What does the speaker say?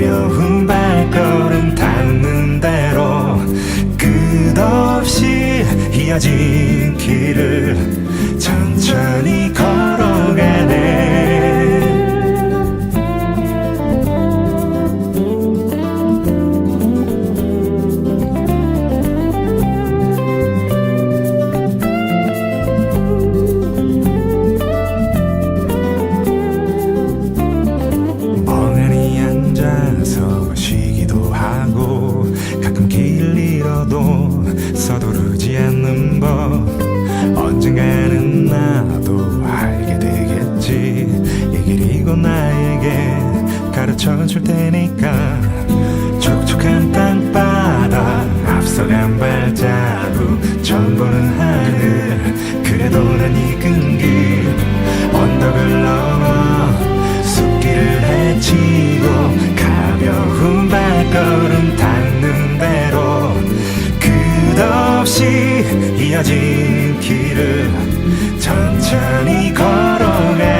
가벼운 발걸음 닿는 대로 끝없이 이어진 길을 천천히 걸 곧 나에게 가르쳐 줄 테니까. 촉촉한 땅바닥 앞서간 발자국 보는 하늘 그래도 난 익은 길. 언덕을 넘어 숲길을 헤치고 가벼운 발걸음 닿는 대로 끝없이 이어진 길을 천천히 걸어가